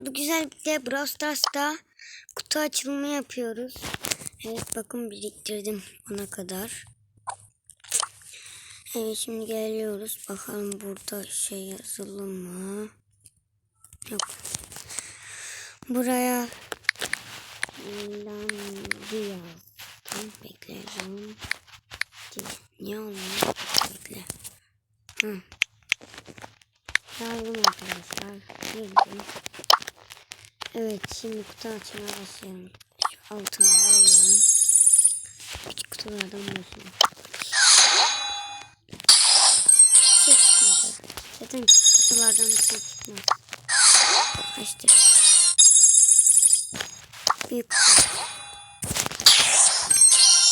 Bu güzellikle Brawl Stars'ta kutu açılımı yapıyoruz. Evet bakın biriktirdim ona kadar. Evet şimdi geliyoruz. Bakalım burada şey yazılı mı? Yok. Buraya Landı yazdım. Bekleyelim. Niye olmuyor? Bekle. Hı. Yazdım arkadaşlar. Girdim. Evet şimdi kutu açmaya başlayalım. Şu altına alalım. Küçük kutulardan başlayalım. Çıkmadı. Zaten kutulardan bir şey çıkmaz. Açtık. Büyük kutu.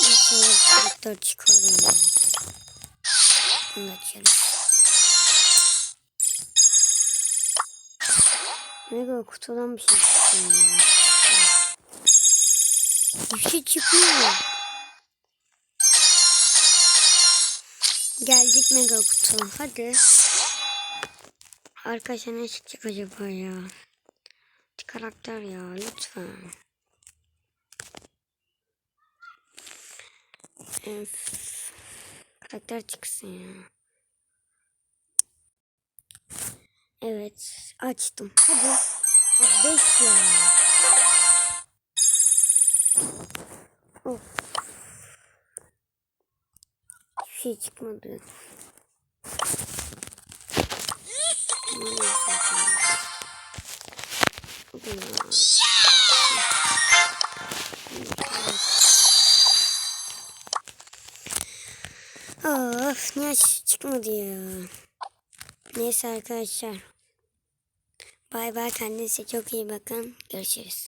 İnşallah büyükler çıkar. Bunu da. Ne kadar kutudan bir şey çıksın ya. Bir şey çıkmıyor. Geldik mega kutu. Hadi. Arkadaşlar ne çıkacak acaba ya? Bir karakter ya lütfen. Öf. Karakter çıksın ya. Evet açtım. Hadi. Abi beş ya. Of. Hiçbir şey çıkmadı. Neyse. Of niye çıkmadı ya. Neyse arkadaşlar. Bay bay kendinize çok iyi bakın. Görüşürüz.